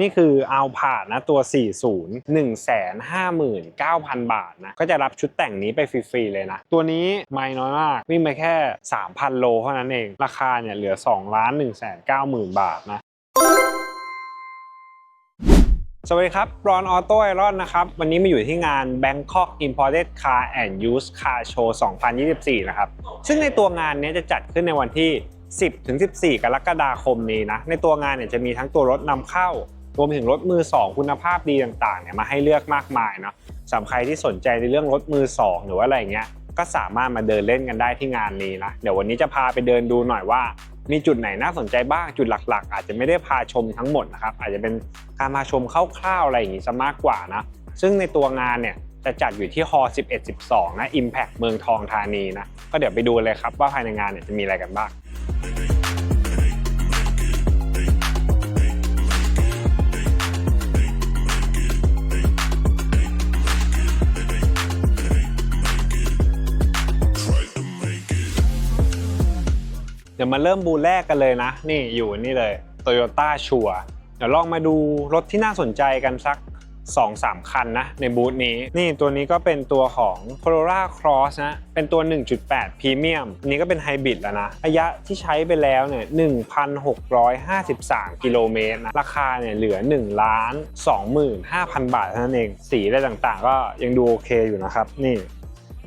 นี่คือเอาผ่านนะตัว 40 159,000 บาทนะ ก็จะรับชุดแต่งนี้ไปฟรี ๆ เลยนะ ตัวนี้ไม่น้อยมาก วิ่งไปแค่ 3,000 โลเท่านั้นเอง ราคาเนี่ยเหลือ 2 ล้าน 190,000 บาทนะสวัสดีครับรอนออโต้ไอรอนนะครับ วันนี้มาอยู่ที่งาน Bangkok Imported Car and Used Car Show 2024 นะครับ ซึ่งในตัวงานนี้จะจัดขึ้นในวันที่ 10ถึง14 กรกฎาคมนี้นะ ในตัวงานเนี่ยจะมีทั้งตัวรถนำเข้า รวมถึงรถมือ 2 คุณภาพดีต่างๆเนี่ยมาให้เลือกมากมายเนาะสำหรับใครที่สนใจในเรื่องรถมือ 2 หรือว่าอะไรเงี้ยก็สามารถมาเดินเล่นกันได้ที่งานนี้นะเดี๋ยววันนี้จะพาไปเดินดูหน่อยว่า มีจุดไหนน่าสนใจบ้างจุดหลักๆ อาจจะไม่ได้พาชมทั้งหมดนะครับอาจจะเป็นการมาชมคร่าวๆอะไรอย่างงี้ซะมากกว่านะซึ่งในตัวงานเนี่ยจะจัดอยู่ที่ฮอ11 12 นะ Impact เมืองทองธานีนะ ก็เดี๋ยวไปดูเลยครับว่าภายในงานเนี่ยจะมีอะไรกันบ้าง ดี๋ยวมาเริ่มบูธแรกกันเลยนะ นี่อยู่นี่เลย Toyota ชัวเดี๋ยวลองมาดูรถที่น่าสนใจกันสัก 2-3 คันนะ ในบูธนี้ นี่ตัวนี้ก็เป็นตัวของ Corolla Cross นะ เป็นตัว 1.8 Premium อันนี้ก็เป็นไฮบริดแล้วนะ ระยะที่ใช้ไปแล้วเนี่ย 1,653 กิโลเมตรนะ ราคาเนี่ยเหลือ1ล้าน25,000 บาทเท่านั้นเอง สีอะไรต่างๆ ก็ยังดูโอเคอยู่นะครับ นี่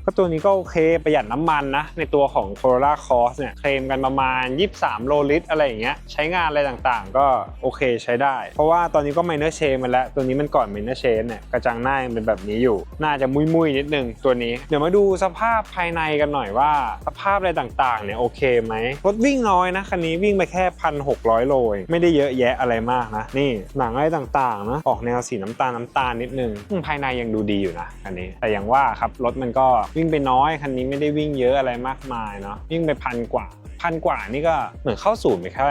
ก็ตัวนี้ก็โอเคประหยัดน้ำมันนะ ในตัวของ Corolla Cross เนี่ยเคลมกันประมาณ 23 โลลิตร อะไรอย่างเงี้ยใช้งานอะไรต่างๆ ก็โอเคใช้ได้ เพราะว่าตอนนี้ก็ minor change มาแล้ว ตัวนี้มันก่อน minor change เนี่ยกระจังหน้ายังเป็นแบบนี้อยู่ น่าจะมุยๆนิดนึงตัวนี้ เดี๋ยวมาดูสภาพภายในกันหน่อยว่า สภาพอะไรต่างๆเนี่ยโอเคไหมรถวิ่งน้อยนะคันนี้วิ่งไปแค่ 1,600 โลเองไม่ได้เยอะแยะอะไรมากนะนี่หนังอะไรต่างๆนะออกแนวสีน้ำตาลน้ำตาลนิดนึงภายในยังดูดีอยู่นะคันนี้ แต่อย่างว่าครับรถมันก็วิ่งไปน้อยคันนี้ไม่ได้วิ่งเยอะอะไรมากมายเนาะวิ่งไปพันกว่า พันกว่านี่ก็เหมือนเข้าศูนย์ไปแค่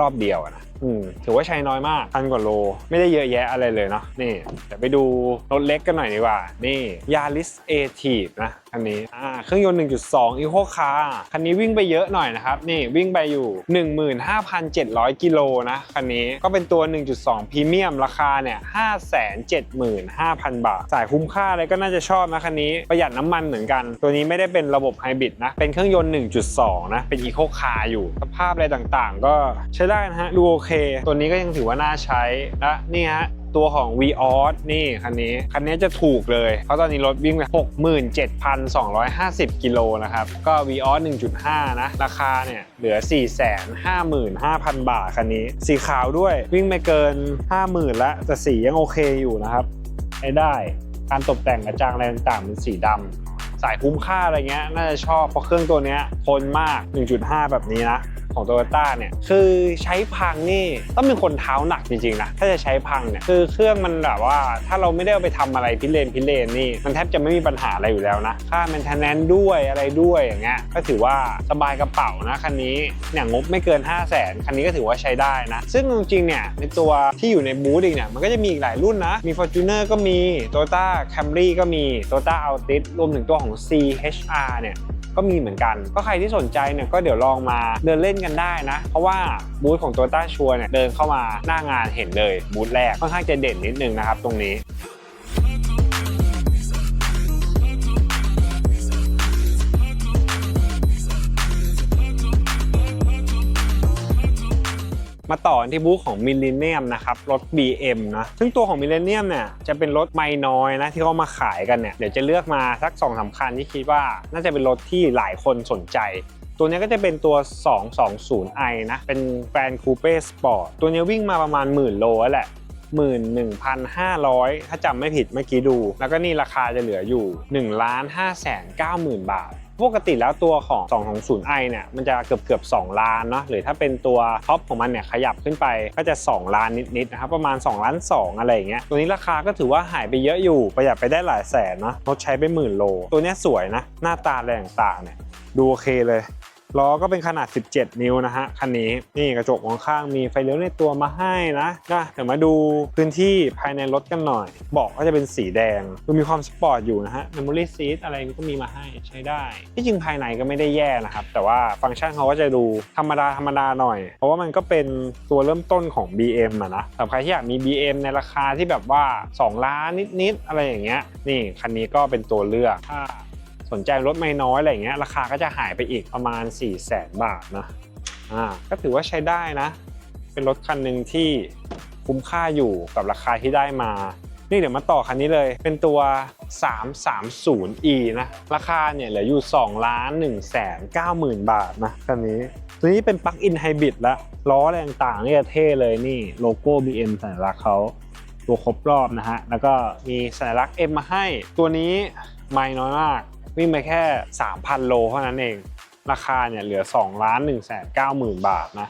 รอบเดียวนะอืมถือว่าใช้น้อยมากพันกว่าโล ไม่ได้เยอะแยะอะไรเลยเนาะนี่เดี๋ยวไปดูรถเล็กกันหน่อยดีกว่า นี่ Yaris a t i v นะ คันนี้อ่าเครื่องยนต์ 1.2 Eco Car คันนี้วิ่งไปเยอะหน่อยนะครับ นี่วิ่งไปอยู่ 15,700 กิโลนะ คันนี้ก็เป็นตัว 1.2 พรีเมียมราคาเนี่ย 575,000 บาท สายคุ้มค่าอะไรก็น่าจะชอบนะ คันนี้ประหยัดน้ำมันเหมือนกัน ตัวนี้ไม่ได้เป็นระบบไฮบริดนะ เป็นเครื่องยนต์ 1.2 นะ เป็น Eco Car อยู่ สภาพอะไรต่างๆ ก็ใช้ได้นะฮะ ดูโอเค ตัวนี้ก็ยังถือว่าน่าใช้และนี่ฮะ ตัวของ v ีออสนี่คันนี้ คันนี้จะถูกเลย เพราะตอนนี้รถวิ่งไป67,250 กิโลนะครับ ก็ v ีออส1.5 นะ ราคาเนี่ยเหลือ 455,000 บาทคันนี้ สีขาวด้วยวิ่งไม่เกิน 50,000แล้วแต่สียังโอเคอยู่นะครับใช้ได้การตกแต่งกระจังอะไรต่างๆเป็นสีดำสายคุ้มค่าอะไรเงี้ยน่าจะชอบเพราะเครื่องตัวเนี้ยทนมาก 1.5 แบบนี้นะ ของ t o y ยต้าเนี่ยคือใช้พังนี่ต้องเป็นคนเท้าหนักจริงๆนะถ้าจะใช้พังเนี่ยคือเครื่องมันแบบว่าถ้าเราไม่ได้เอาไปทำอะไรพิเรนพิเรนนี่มันแทบจะไม่มีปัญหาอะไรอยู่แล้วนะค่า maintenance ด้วยอะไรด้วยอย่างเงี้ยก็ถือว่าสบายกระเป๋านะคันนี้เนี่ยงบไม่เกิน 5 0 0 0 0นคันนี้ก็ถือว่าใช้ได้นะ ซึ่งจริงๆเนี่ยในตัวที่อยู่ในบูธอีกเนี่ยมันก็จะมีอีกหลายรุ่นนะมี Fortuner ก็มี Toyota Camry ก็มี Toyota Altis รวมถึงตัวของ CHR เนี่ย ก็มีเหมือนกัน ก็ใครที่สนใจเนี่ยก็เดี๋ยวลองมาเดินเล่นกันได้นะ เพราะว่าบูธของตัวต้าชัวเนี่ยเดินเข้ามาหน้างานเห็นเลยบูธแรกค่อนข้างจะเด่นนิดนึงนะครับตรงนี้ มาต่อที่บูธของมิลเลนเนียมนะครับรถ BM นะซึ่งตัวของมิลเลนเนียมเนี่ยจะเป็นรถไม่น้อยนะที่เขามาขายกันเนี่ยเดี๋ยวจะเลือกมาสัก2องสาคัญที่คิดว่าน่าจะเป็นรถที่หลายคนสนใจ ตัวนี้ก็จะเป็นตัว 220i นะเป็นแฟนคูเป้สปอร์ตตัวนี้วิ่งมาประมาณหมื่นโลแล้วแหละ11,500 ถ้าจำไม่ผิดเมื่อกี้ดู แล้วก็นี่ราคาจะเหลืออยู่1ล้าน5 9 0 0 0 0 บาท ปกติแล้วตัวของ 220i เนี่ยมันจะเกือบเกือบ2ล้านเนาะหรือถ้าเป็นตัวท็อปของมันเนี่ยขยับขึ้นไปก็จะ 2 ล้านนิดๆนะครับประมาณ 2 ล้าน 2 อะไรอย่างเงี้ยตัวนี้ราคาก็ถือว่าหายไปเยอะอยู่ประหยัดไปได้หลายแสนเนาะรถใช้ไปหมื่นโล ตัวเนี้ยสวยนะ หน้าตาอะไรต่างๆเนี่ยดูโอเคเลย ล้อก็เป็นขนาด 17 นิ้วนะฮะคันนี้นี่กระจกมองข้างมีไฟเลี้ยวในตัวมาให้นะนะเดี๋ยวมาดูพื้นที่ภายในรถกันหน่อยเบาะก็จะเป็นสีแดงดูมีความสปอร์ตอยู่นะฮะ memory seat อะไรก็มีมาให้ใช้ได้ ที่จริงภายในก็ไม่ได้แย่นะครับ แต่ว่าฟังก์ชันเขาก็จะดูธรรมดาธรรมดาหน่อย เพราะว่ามันก็เป็นตัวเริ่มต้นของ BM อะนะสำหรับใครที่อยากมี BM ในราคาที่แบบว่า 2 ล้านนิดๆอะไรอย่างเงี้ยนี่คันนี้ก็เป็นตัวเลือกถ้า สนใจรถไม่น้อยอะไรเงี้ยราคาก็จะหายไปอีกประมาณ 4 0 0แสนบาทนะอ่าก็ถือว่าใช้ได้นะ เป็นรถคันหนึ่งที่คุ้มค่าอยู่กับราคาที่ได้มา นี่เดี๋ยวมาต่อคันนี้เลยเป็นตัว 330e นะราคาเนี่ยเหลืออยู่2ล้าน1แสน9หมื่นบาทนะคันนี้ตัวนี้เป็นปลั๊กอินไฮบริดละล้ออะไรต่างๆนี่จะเท่เลยนี่โลโก้ BM สัญลักษณ์เขาตัวครบรอบนะฮะ แล้วก็มีสัญลักษณ์ M มาให้ ตัวนี้ไม่น้อยมาก วิ่งไปแค่ 3,000 โลเท่านั้นเอง ราคาเนี่ยเหลือ2ล้าน1แสน9หมื่นบาทนะ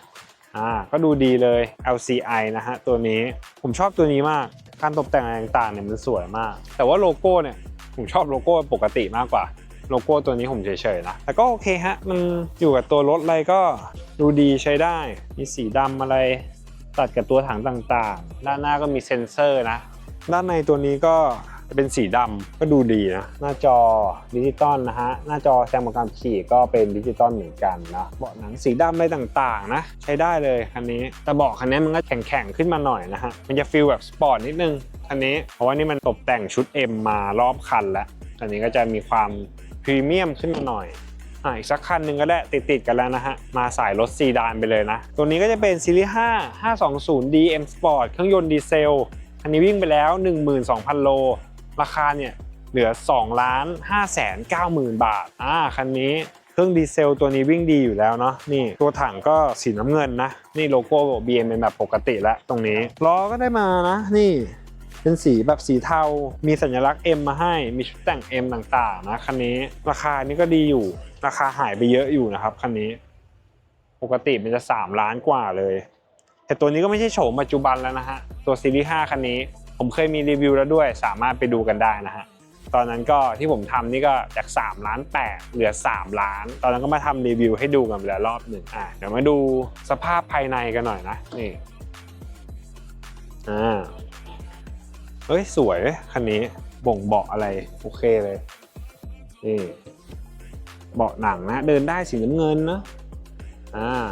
อ่าก็ดูดีเลย LCI นะฮะตัวนี้ผมชอบตัวนี้มากการตกแต่งอะไรต่างๆเนี่ยมันสวยมาก แต่ว่าโลโก้เนี่ยผมชอบโลโก้ปกติมากกว่าโลโก้ตัวนี้ผมเฉยๆนะ แต่ก็โอเคฮะ มันอยู่กับตัวรถอะไรก็ดูดีใช้ได้ มีสีดำอะไรตัดกับตัวถังต่างๆ ด้านหน้าก็มีเซ็นเซอร์นะ ด้านในตัวนี้ก็ จะเป็นสีดำก็ดูดีนะ หน้าจอดิจิตอลนะฮะ หน้าจอแสดงผลการขี่ก็เป็นดิจิตอลเหมือนกันนะ เบาะหนังสีดำอะไรต่างๆนะ ใช้ได้เลยคันนี้ แต่เบาะคันนี้มันก็แข็งๆขึ้นมาหน่อยนะฮะ มันจะฟีลแบบสปอร์ตนิดนึงคันนี้ เพราะว่านี่มันตกแต่งชุด M มารอบคันแล้วคันนี้ก็จะมีความพรีเมียมขึ้นมาหน่อยอ่าอีกสักคันหนึ่งก็ได้ติดๆกันแล้วนะฮะ มาสายรถซีดานไปเลยนะ ตัวนี้ก็จะเป็นซีรีส์5 520 DM Sport เครื่องยนต์ดีเซล อันนี้วิ่งไปแล้ว 12,000 โล ราคาเนี่ยเหลือ2ล้าน5แสน9หมื่นบาทอ่าคันนี้เครื่องดีเซลตัวนี้วิ่งดีอยู่แล้วเนาะนี่ตัวถังก็สีน้ำเงินนะ นี่โลโก้ BM เป็นแบบปกติแล้วตรงนี้ล้อก็ได้มานะ นี่ เป็นสีแบบสีเทา มีสัญลักษณ์ M มาให้ มีชุดแต่ง M ต่างๆนะคันนี้ราคานี่ก็ดีอยู่ ราคาหายไปเยอะอยู่นะครับคันนี้ ปกติมันจะ 3 ล้านกว่าเลย แต่ตัวนี้ก็ไม่ใช่โฉมปัจจุบันแล้วนะฮะตัวซีรีส์5คันนี้ ผมเคยมีรีวิวแล้วด้วย สามารถไปดูกันได้นะฮะตอนนั้นก็ที่ผมทำนี่ก็จาก3ล้าน8เหลือ 3 ล้าน ตอนนั้นก็มาทำรีวิวให้ดูกันไปแล้วรอบหนึ่งอะเดี๋ยวมาดูสภาพภายในกันหน่อยนะนี่อ่าเฮ้ยสวยคันนี้บ่งเบาะอะไรโอเคเลยนี่เบาะหนังนะเดินได้สีน้ำเงินนะอ่า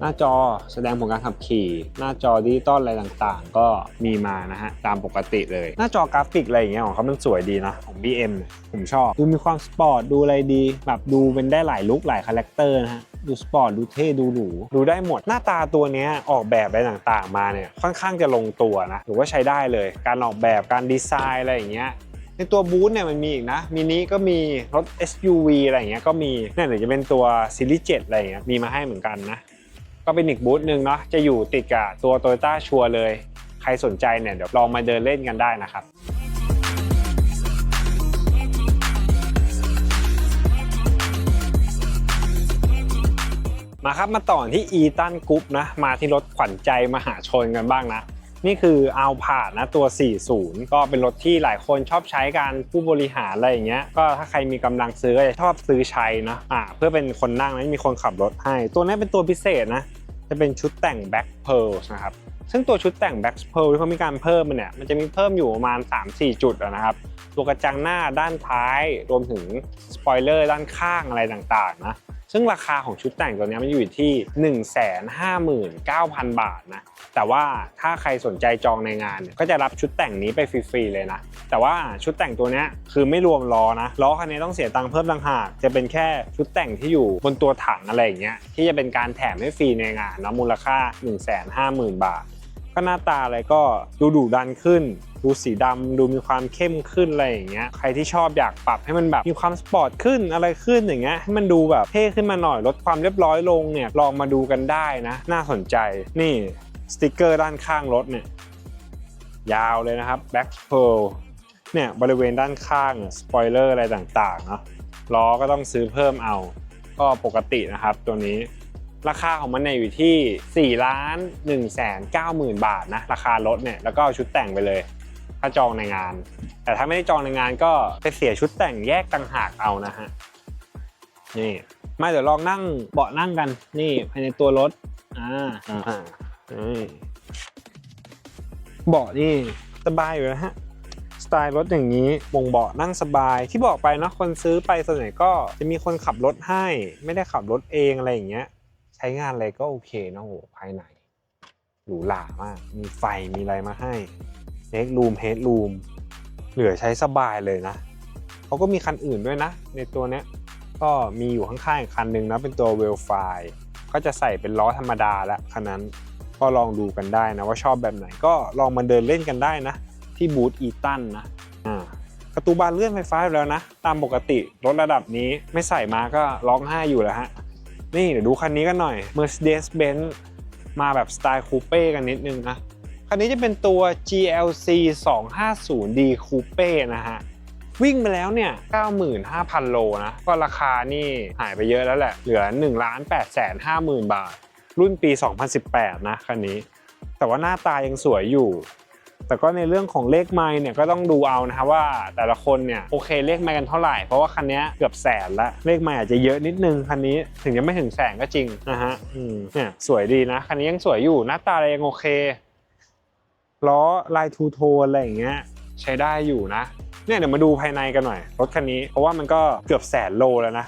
หน้าจอแสดงผลการขับขี่ หน้าจอดิจิตอลอะไรต่างๆ ก็มีมานะฮะ ตามปกติเลย หน้าจอกราฟิกอะไรอย่างเงี้ยของเขามันสวยดีนะ ของ BM ผมชอบ ดูมีความสปอร์ต ดูอะไรดี แบบดูเป็นได้หลายลุคหลายคาแรคเตอร์นะฮะดูสปอร์ตดูเท่ดูหรูดูได้หมดหน้าตาตัวเนี้ยออกแบบอะไรต่างๆ มาเนี่ยค่อนข้างจะลงตัวนะหรือว่าใช้ได้เลย การออกแบบการดีไซน์อะไรอย่างเงี้ยในตัวบูธเนี่ยมันมีอีกนะมินิก็มีรถ SUV อะไรอย่างเงี้ยก็มีเนี่ยเดี๋ยวจะเป็นตัวซีรีส์7อะไรอย่างเงี้ยมีมาให้เหมือนกันนะ ก็เป็นอีกบูธหนึ่งเนาะจะอยู่ติดกับตัว t o y ต้าชัวเลย ใครสนใจเนี่ยเดี๋ยวลองมาเดินเล่นกันได้นะครับมาครับมาต่อที่อีตันกรุ๊ปนะมาที่รถขวัญใจมหาชนกันบ้างนะ นี่คือเอาผาดนะตัว 40 ก็เป็นรถที่หลายคนชอบใช้การผู้บริหารอะไรอย่างเงี้ยก็ถ้าใครมีกำลังซื้อก็จะชอบซื้อใช้นะอ่าเพื่อเป็นคนนั่งนะมีคนขับรถให้ ตัวนี้เป็นตัวพิเศษนะ จะเป็นชุดแต่ง Black Pearl นะครับซึ่งตัวชุดแต่ง Black Pearl ที่เขามีการเพิ่มมันเนี่ยมันจะมีเพิ่มอยู่ประมาณ 3-4 จุดนะครับตัวกระจังหน้าด้านท้ายรวมถึงสปอยเลอร์ด้านข้างอะไรต่างๆนะ ซึ่งราคาของชุดแต่งตัวนี้มันอยู่ที่ 159,000 บาทนะ แต่ว่าถ้าใครสนใจจองในงานเนี่ยก็จะรับชุดแต่งนี้ไปฟรีๆเลยนะ แต่ว่าชุดแต่งตัวนี้คือไม่รวมล้อนะล้อคันนี้ต้องเสียตังค์เพิ่มต่างหาก จะเป็นแค่ชุดแต่งที่อยู่บนตัวถังอะไรอย่างเงี้ยที่จะเป็นการแถมให้ฟรีในงานนะมูลค่า 150,000 บาท ก็หน้าตาอะไรก็ดูดุดันขึ้น ดูสีดำดูมีความเข้มขึ้นอะไรอย่างเงี้ยใครที่ชอบอยากปรับให้มันแบบมีความสปอร์ตขึ้นอะไรขึ้นอย่างเงี้ยให้มันดูแบบเท่ขึ้นมาหน่อยลดความเรียบร้อยลงเนี่ยลองมาดูกันได้นะ น่าสนใจนี่สติกเกอร์ด้านข้างรถเนี่ยยาวเลยนะครับ Black Pearl เนี่ยบริเวณด้านข้างสปอยเลอร์อะไรต่างๆเนาะล้อก็ต้องซื้อเพิ่มเอา ก็ปกตินะครับตัวนี้ ราคาของมันเนี่ยอยู่ที่4ล้าน1แสน9หมื่นบาทนะ ราคารถเนี่ยแล้วก็ชุดแต่งไปเลย ถ้าจองในงาน แต่ถ้าไม่ได้จองในงานก็ไปเสียชุดแต่งแยกต่างหากเอานะฮะนี่มาเดี๋ยวลองนั่งเบาะนั่งกัน นี่ภายในตัวรถอ่าอ่าเบาะนี่สบายอยู่นะฮะสไตล์รถอย่างนี้วงเบาะนั่งสบาย ที่บอกไปเนาะคนซื้อไปส่วนใหญ่ก็จะมีคนขับรถให้ ไม่ได้ขับรถเองอะไรอย่างเงี้ย ใช้งานอะไรก็โอเคนะโหภายในหรูหรามาก มีไฟมีอะไรมาให้เล็กรูมเฮดรูมเหลือใช้สบายเลยนะเขาก็มีคันอื่นด้วยนะ ในตัวเนี้ยก็มีอยู่ข้างๆอีกคันหนึ่งนะเป็นตัวเวลไฟก็จะใส่เป็นล้อธรรมดาแล้วคันนั้นก็ลองดูกันได้นะว่าชอบแบบไหนก็ลองมาเดินเล่นกันได้นะ ที่บูธอีตันนะอ่าประตูบานเลื่อนไฟฟ้าแล้วนะ ตามปกติรถระดับนี้ไม่ใส่มาก็ร้องไห้อยู่แล้วฮะ นี่เดี๋ยวดูคันนี้กันหน่อย Mercedes-Benz มาแบบสไตล์คูเป้กันนิดนึงนะ คันนี้จะเป็นตัว GLC 250D Coupe นะฮะ วิ่งไปแล้วเนี่ย 95,000 โลนะ ก็ราคานี่หายไปเยอะแล้วแหละ เหลือ 1 8 5 0 0 0 0 บาท รุ่นปี 2018 นะคันนี้ แต่ว่าหน้าตายังสวยอยู่ แต่ก็ในเรื่องของเลขไมล์เนี่ยก็ต้องดูเอานะครับว่าแต่ละคนเนี่ยโอเคเลขไมล์กันเท่าไหร่เพราะว่าคันนี้เกือบแสนละเลขไมล์อาจจะเยอะนิดนึงคันนี้ถึงจะไม่ถึงแสนก็จริงนะฮะอืมเนี่ยสวยดีนะคันนี้ยังสวยอยู่หน้าตาอะไรยังโอเคล้อลายทูโทนอะไรอย่างเงี้ยใช้ได้อยู่นะเนี่ยเดี๋ยวมาดูภายในกันหน่อยรถคันนี้เพราะว่ามันก็เกือบแสนโลแล้วนะ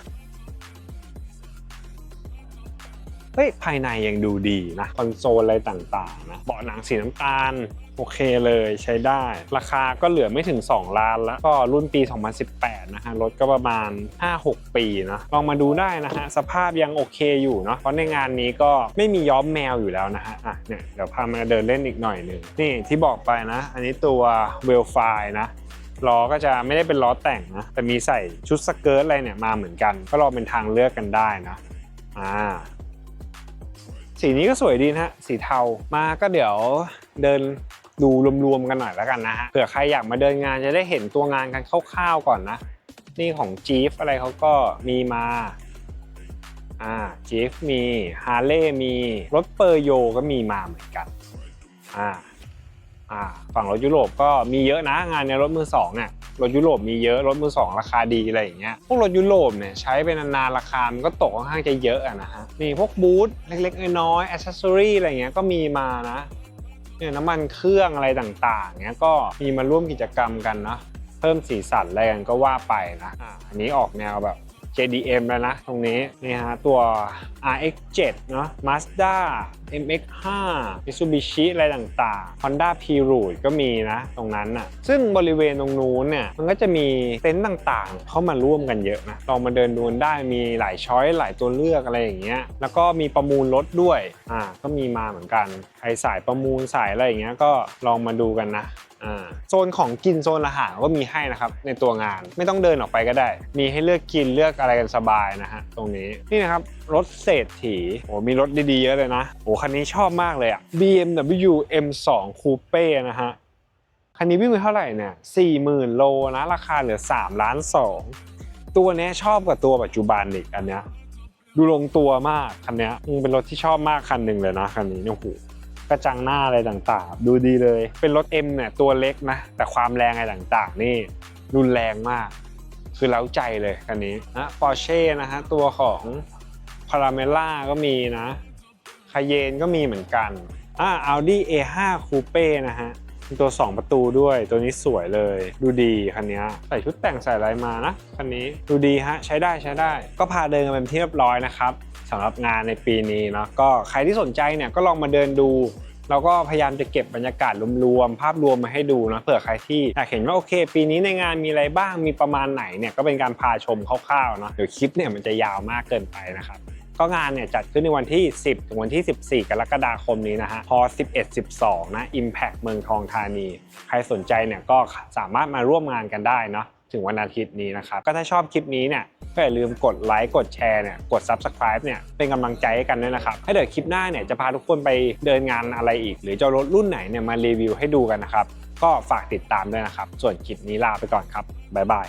เฮ้ยภายในยังดูดีนะคอนโซลอะไรต่างๆนะเบาะหนังสีน้ำตาลโอเคเลยใช้ได้ ราคาก็เหลือไม่ถึง 2 ล้านแล้วก็รุ่นปี 2018 นะฮะรถก็ประมาณ 5-6 ปีนะลองมาดูได้นะฮะสภาพยังโอเคอยู่เนาะเพราะในงานนี้ก็ไม่มีย้อมแมวอยู่แล้วนะฮะอะเนี่ยเดี๋ยวพามาเดินเล่นอีกหน่อยหนึ่งนี่ที่บอกไปนะ อันนี้ตัวเวลไฟนะล้อก็จะไม่ได้เป็นล้อแต่งนะแต่มีใส่ชุดสเกิร์ตอะไรเนี่ยมาเหมือนกัน ก็ลองเป็นทางเลือกกันได้นะอ่า สีนี้ก็สวยดีนะฮะสีเทามาก็เดี๋ยวเดินดูรวมๆกันหน่อยแล้วกันนะฮะเผื่อใครอยากมาเดินงานจะได้เห็นตัวงานกันคร่าวๆก่อนนะ นี่ของจีฟอะไรเขาก็มีมาอ่าจีฟมีฮาร์เลย์มีรถเปอร์โยก็มีมาเหมือนกันอ่า อ่าฝั่งรถยุโรปก็มีเยอะนะงานในรถมือสองเนี่ยรถยุโรปมีเยอะรถมือสองราคาดีอะไรอย่างเงี้ยพวกรถยุโรปเนี่ยใช้ไปนานๆราคามันก็ตกค่อนข้างจะเยอะอะนะฮะนี่พวกบูธเล็กๆน้อยๆอ c เซสซอรี่อะไรเงี้ยก็มีมานะเนี่ยน้ำมันเครื่องอะไรต่างๆเงี้ยก็มีมาร่วมกิจกรรมกันเนาะเพิ่มสีสันอะไรกันก็ว่าไปนะอ่าอันนี้ออกแนวแบบ JDM แล้วนะตรงนี้นี่ฮะตัว RX7 เนาะ Mazda MX5 Mitsubishi อะไรต่างๆ Honda p r o o t ก็มีนะตรงนั้นน่ะซึ่งบริเวณตรงนู้นเนี่ยมันก็จะมีเต็นท์ต่างๆ เข้ามาร่วมกันเยอะนะลองมาเดินดูได้มีหลายช้อยหลายตัวเลือกอะไรอย่างเงี้ยแล้วก็มีประมูลรถด้วยอ่าก็มีมาเหมือนกันใครสายประมูลสายอะไรอย่างเงี้ยก็ลองมาดูกันนะ โซนของกินโซนอาหารก็มีให้นะครับในตัวงานไม่ต้องเดินออกไปก็ได้ มีให้เลือกกินเลือกอะไรกันสบายนะฮะตรงนี้นี่นะครับรถเศรษฐีโอ้มีรถดีๆเยอะเลยนะโอ้คันนี้ชอบมากเลยอะ BMW M2 Coupe นะฮะคันนี้วิ่งไปเท่าไหร่เนี่ย40,000 โลนะราคาเหลือ3ล้าน2ตัวนี้ชอบกว่าตัวปัจจุบันอีกอันเนี้ยดูลงตัวมากคันนี้เป็นรถที่ชอบมากคันหนึ่งเลยนะคันนี้เนี่ยโอ้โห กระจังหน้าอะไรต่างๆ ดูดีเลย เป็นรถ M เนี่ยตัวเล็กนะ แต่ความแรงอะไรต่างๆ นี่รุนแรงมาก คือเล้าใจเลยคันนี้นะปอร์เช่นะฮะตัวของพาราเมล่าก็มีนะคาเยนก็มีเหมือนกันอ่า Audi A5 Coupe นะฮะเป็นตัว2ประตูด้วยตัวนี้สวยเลย ดูดีคันนี้ใส่ชุดแต่งใส่อะไรมานะคันนี้ดูดีฮะใช้ได้ใช้ได้ ก็พาเดินกันเป็นที่เรียบร้อยนะครับ สำหรับงานในปีนี้เนาะก็ใครที่สนใจเนี่ยก็ลองมาเดินดูเราก็พยายามจะเก็บบรรยากาศรวมๆ ภาพรวมมาให้ดูนะเผื่อใครที่อยากเห็นว่าโอเค ปีนี้ในงานมีอะไรบ้างมีประมาณไหนเนี่ยก็เป็นการพาชมคร่าวๆเนาะเดี๋ยวคลิปเนี่ยมันจะยาวมากเกินไปนะครับก็งานเนี่ยจัดขึ้นในวันที่ 10 ถึงวันที่ 14 กรกฎาคมนี้นะฮะพอ 11-12 นะ Impact เมืองทองธานี ใครสนใจเนี่ยก็สามารถมาร่วมงานกันได้เนาะ ถึงวันอาทิตย์นี้นะครับก็ถ้าชอบคลิปนี้เนี่ยก็อย่าลืมกดไลค์กดแชร์เนี่ยกด Subscribe เนี่ยเป็นกำลังใจให้กันด้วยนะครับให้เดี๋ยวคลิปหน้าเนี่ยจะพาทุกคนไปเดินงานอะไรอีก หรือจะรถรุ่นไหนเนี่ยมารีวิวให้ดูกันนะครับก็ฝากติดตามด้วยนะครับ ส่วนคลิปนี้ลาไปก่อนครับบ๊ายบาย